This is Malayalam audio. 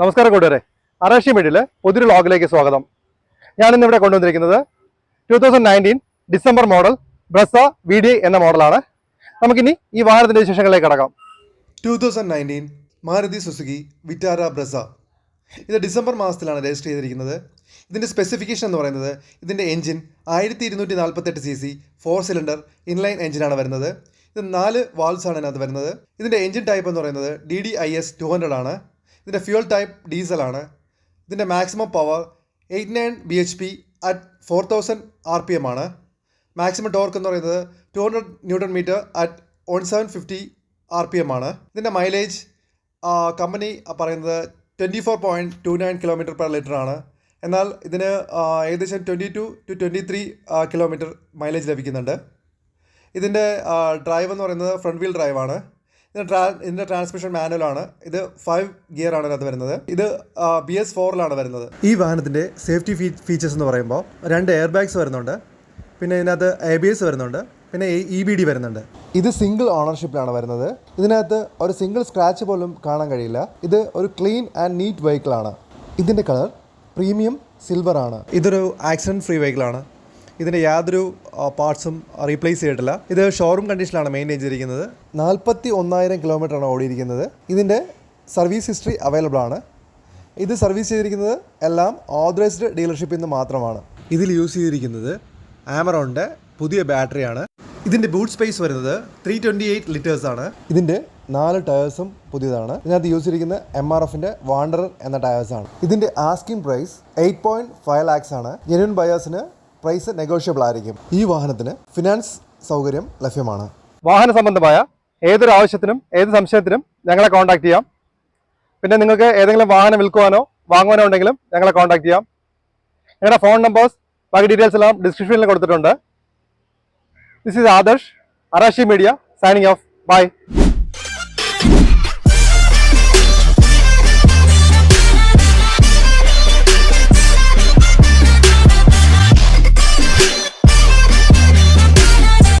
നമസ്കാരം കൂട്ടുകാരെ. അറേഷ്യ മീഡിയയിലെ പുതിയൊരു ലോഗിലേക്ക് സ്വാഗതം. ഞാനിന്ന് ഇവിടെ കൊണ്ടുവന്നിരിക്കുന്നത് two thousand nineteen December model Brezza V D എന്ന മോഡലാണ്. നമുക്കിനി ഈ വാഹനത്തിന്റെ വിശേഷങ്ങളിലേക്ക് കടക്കാം. Two thousand nineteen Maruti Suzuki Vitara Brezza. ഇത് ഡിസംബർ മാസത്തിലാണ് രജിസ്റ്റർ ചെയ്തിരിക്കുന്നത്. ഇതിന്റെ സ്പെസിഫിക്കേഷൻ എന്ന് പറയുന്നത് ഇതിന്റെ എഞ്ചിൻ ആയിരത്തി ഇരുന്നൂറ്റി നാൽപ്പത്തെട്ട് C C four cylinder inline എഞ്ചിനാണ് വരുന്നത്. ഇത് നാല് വാൾസാണ് ഇതിനകത്ത് വരുന്നത്. ഇതിന്റെ എഞ്ചിൻ ടൈപ്പ് എന്ന് പറയുന്നത് D D I S two hundred ആണ്. ഇതിന്റെ ഫ്യൂൽ ടൈപ്പ് ഡീസലാണ് ഇതിന്റെ maximum power eight nine B H P at four thousand R P M ആണ്. മാക്സിമം ടോർക്ക് എന്ന് പറയുന്നത് two hundred newton metre at one seven fifty R P M ആണ്. ഇതിന്റെ മൈലേജ് കമ്പനി പറയുന്നത് twenty four point two nine kilometre per litre ആണ്. എന്നാൽ ഇതിന് ഏകദേശം twenty two two twenty three kilometre mileage ലഭിക്കുന്നുണ്ട്. ഇതിന്റെ ഡ്രൈവ് എന്ന് പറയുന്നത് ഫ്രണ്ട് വീൽ ഡ്രൈവ് ഇതിന്റെ ട്രാ ഇതിന്റെ ട്രാൻസ്മിഷൻ മാനുവലാണ് ഇത് ഫൈവ് ഗിയർ ആണ് ഇതിനകത്ത് വരുന്നത്. ഇത് ബി എസ് ഫോറിലാണ് വരുന്നത്. ഈ വാഹനത്തിന്റെ സേഫ്റ്റി ഫീ ഫീച്ചേഴ്സ് എന്ന് പറയുമ്പോൾ രണ്ട് എയർ ബാഗ്സ് വരുന്നുണ്ട്. പിന്നെ ഇതിനകത്ത് എ ബി എസ് വരുന്നുണ്ട്. പിന്നെ ഇ ബി ഡി വരുന്നുണ്ട്. ഇത് സിംഗിൾ ഓണർഷിപ്പിലാണ് വരുന്നത്. ഇതിനകത്ത് ഒരു സിംഗിൾ സ്ക്രാച്ച് പോലും കാണാൻ കഴിയില്ല. ഇത് ഒരു ക്ലീൻ ആൻഡ് നീറ്റ് വെഹിക്കിളാണ് ഇതിന്റെ കളർ പ്രീമിയം സിൽവർ ആണ്. ഇതൊരു ആക്സിഡന്റ് ഫ്രീ വെഹിക്കിളാണ് ഇതിന്റെ യാതൊരു പാർട്സും റീപ്ലേസ് ചെയ്തിട്ടില്ല. ഇത് ഷോറൂം കണ്ടീഷനിലാണ് മെയിന്റെയിൻ ചെയ്തിരിക്കുന്നത്. നാൽപ്പത്തി ഒന്നായിരം കിലോമീറ്ററാണ് ഓടിയിരിക്കുന്നത്. ഇതിന്റെ സർവീസ് ഹിസ്റ്ററി അവൈലബിൾ ആണ്. ഇത് സർവീസ് ചെയ്തിരിക്കുന്നത് എല്ലാം ഓതറൈസ്ഡ് ഡീലർഷിപ്പിൽ നിന്ന് മാത്രമാണ്. ഇതിൽ യൂസ് ചെയ്തിരിക്കുന്നത് ആമറോണിന്റെ പുതിയ ബാറ്ററിയാണ്. ഇതിന്റെ ബൂട്ട് സ്പേസ് വരുന്നത് ത്രീ ട്വന്റി എയ്റ്റ് ലിറ്റേഴ്സ് ആണ്. ഇതിന്റെ നാല് ടയേഴ്സും പുതിയതാണ്. ഇതിനകത്ത് യൂസ് ചെയ്തിരിക്കുന്ന എം ആർ എഫിന്റെ വാണ്ടർ എന്ന ടയേഴ്സാണ് ഇതിന്റെ asking price eight point five lakhs ആണ്. ജെന്യൂൻ ബയേഴ്സിന് പ്രൈസ് നെഗോഷ്യബിൾ ആയിരിക്കും. ഈ വാഹനത്തിന് ഫിനാൻസ് സൗകര്യം ലഭ്യമാണ്. വാഹന സംബന്ധമായ ഏതൊരു ആവശ്യത്തിനും ഏത് സംശയത്തിനും ഞങ്ങളെ കോൺടാക്ട് ചെയ്യാം. പിന്നെ നിങ്ങൾക്ക് ഏതെങ്കിലും വാഹനം വിൽക്കുവാനോ വാങ്ങുവാനോ ഉണ്ടെങ്കിലും ഞങ്ങളെ കോൺടാക്ട് ചെയ്യാം. ഞങ്ങളുടെ ഫോൺ നമ്പേഴ്സ് ബാക്കി ഡീറ്റെയിൽസ് എല്ലാം ഡിസ്ക്രിപ്ഷനിൽ കൊടുത്തിട്ടുണ്ട്. This is Adarsh Arashi media signing off bye